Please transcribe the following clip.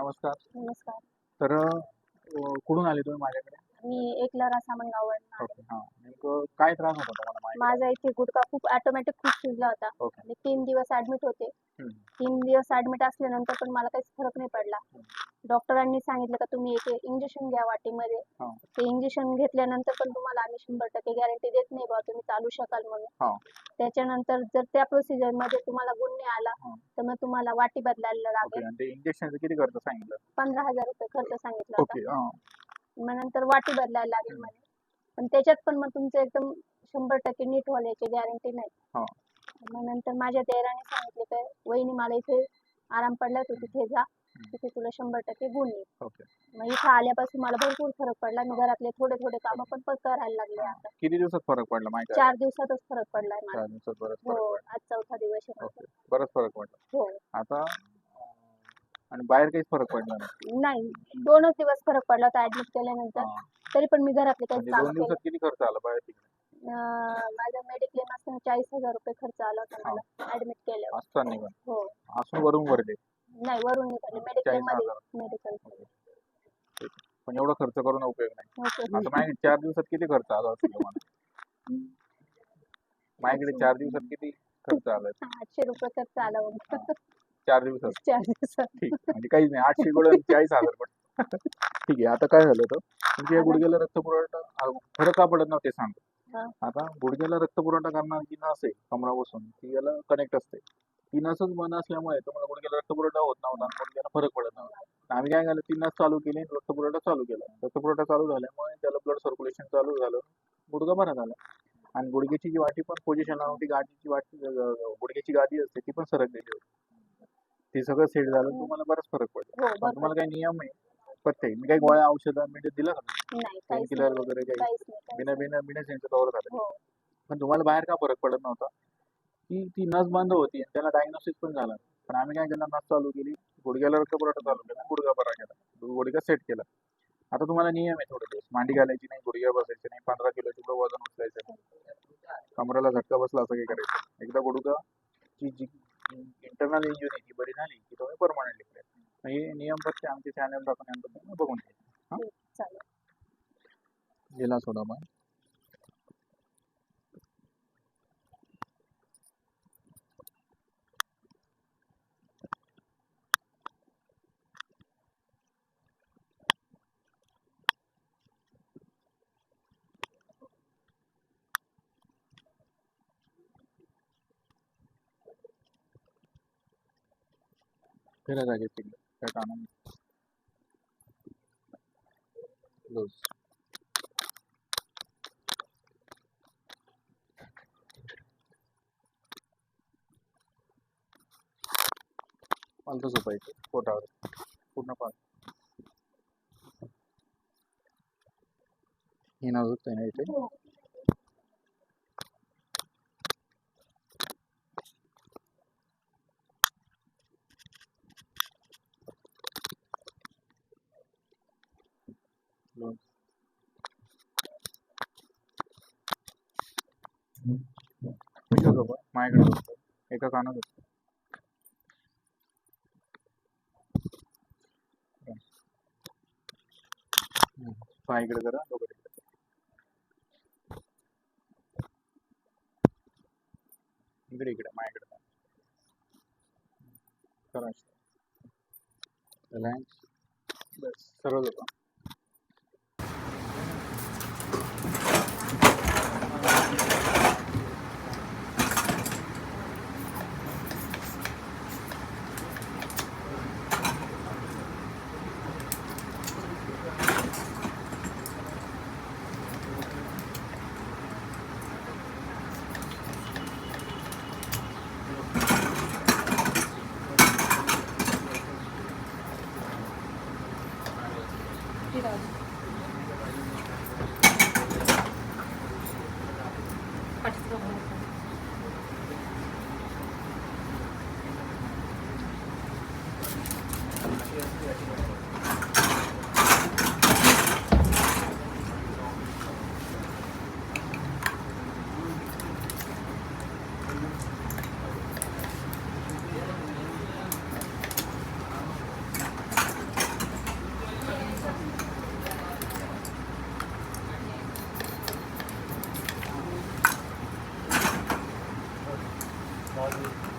नमस्कार. नमस्कार. तर अ, कुठून आले तुम्ही माझ्याकडे? मी एकलरा सामनगाववर ओके हां. नेमकं काय त्रास होता तुम्हाला माझा इथे गुडघा खूप ऑटोमॅटिक खूप सुजला होता. ओके. मी तीन दिवस ऍडमिट होते. हम्म. तीन दिवस ऍडमिट असल्यानंतर पण मला काहीच फरक नाही पडला. डॉक्टरांनी सांगितलं का तुम्ही एक इंजेक्शन घ्या वाटीमध्ये. हा. ते इंजेक्शन घेतल्यानंतर पण तुम्हाला आम्ही शंभर टक्के गॅरंटी देत नाही बा तुम्ही चालू शकाल हा. म्हणून त्याच्यानंतर जर त्या प्रोसिजरमध्ये तुम्हाला गुण नाही आला हा. तर मग तुम्हाला वाटी बदलायला ओके लागेल आणि ते इंजेक्शनचं किती खर्च सांगितलं? पंधरा हजार रुपये खर्च सांगितला होता. ओके हां. मग नंतर वाटी बदलायला लागेल म्हणे. पण त्याच्यात पण मग तुमचं एकदम शंभर टक्के नीट होण्याची गॅरंटी हा. मग नंतर माझ्या देराने सांगितले काय वहिनी मला इथे आराम पडला तू तिथे जा. तिथे तुला शंभर टक्के गुण येईल. ओके. मग इथं आल्यापासून मला भरपूर फरक पडला. मी घरातले थोडे थोडे कामं पण करायला लागले आता. किती दिवसात फरक पडला माहिती चार दिवसातच फरक पडलाय मला. चार दिवसात बरंच हो फरक पडला. आज चौथा दिवस आहे माझा. ओके. बरंच फरक पडला. हो. आता आणि बाहेर काहीच फरक पडला नाही? नाही. दोनच दिवस फरक पडला होता ऍडमिट केल्यानंतर. हां. तरी पण मी घरातले काही म्हणजे काम दोन केलं दिवसात किती खर्च आला बाहेर तिकडे? माझा मेडिक्लेम असताना चाळीस हजार रुपये खर्च आला होता मला ऍडमिट केल्यावर. असताना हो. असून वरून भरले? नाही वरून निघाले मेडिक्लेममध्ये. मेडिकल पण एवढा खर्च करून उपयोग नाही. ओके आता चार दिवसात किती खर्च आला असेल तुम्हाला? माझ्याकडे चार दिवसात किती खर्च आला? आठशे रुपये खर्च आला मग चार दिवसात. चार दिवसात. ठीक म्हणजे काहीच नाही. आठशे गुळ चाळीस हजार पण. ठीक आहे. आता काय झालं होतं? तुमच्या या गुडघ्याला रक्तपुरवठा आ, फरक का पडत नव्हते हा. सांगतो आता गुडघ्याला रक्तपुरवठा करणारी जी नस आहे कमरापासून ती याला कनेक्ट असते. ती नसच बंद असल्यामुळे तुम्हाला गुडघ्याला रक्तपुरवठा होत नव्हता गुडघ्याला फरक पडत नव्हता. आम्ही काय केलं ती नस चालू केली आणि रक्तपुरवठा चालू केला. रक्तपुरवठा चालू झाल्यामुळे त्याला ब्लड सर्क्युलेशन चालू झालं गुडघा बरा झाला. आणि गुडघ्याची जी वाटी पण पोझिशन होती गाडीची वाटी गुडघ्याची गादी असते ती पण सरकलेली होती. ते सगळं सेट झालं तुम्हाला बराच फरक पडला. हो तुम्हाला काही नियम आहे? प्रत्येक मी काही गोळ्या औषधं म्हणजे दिलं का नाही पेन काहीच किलर नाही. वगैरे काही? काहीच नाही काहीच बिना बिना बिना सेंचं कवर झालं. हो. पण तुम्हाला बाहेर का फरक पडत नव्हता? की ती नस बंद होती आणि त्याला डायग्नोसिस पण झालं. पण आम्ही काय केलं? नस चालू केली. गुडघ्याला रक्तपुरवठा चालू केला. गुडघा बरा केला. गुडघा सेट केला. आता तुम्हाला नियम आहे थोडे दिवस. मांडी घालायची नाही गुडघ्या बसायचे नाही पंधरा किलोची पुढे वजन उचलायचं नाही. कमराला झटका बसला असं काही करायचं एकदा गुडघा ची जी इंटरनल इंजुरी ती बरी झाली की तुम्ही परमनंटली क्लिअर हे नियम फक्त आमचे चॅनल तुम्ही बघून घ्या चालेल. गेला सोडा मग फिरा जागे काय कामं लूज पालतं झोपायचं पोटावर. पूर्ण पाल. हे ना झोपतंय ना इथे? लूज इथं झोपा माझ्याकडे झोपतो एका कानात झोपतो. पाय इकडे करा डोकं तिकडे. इकडे इकडे माझ्याकडे करा. बस सरळ झोपा all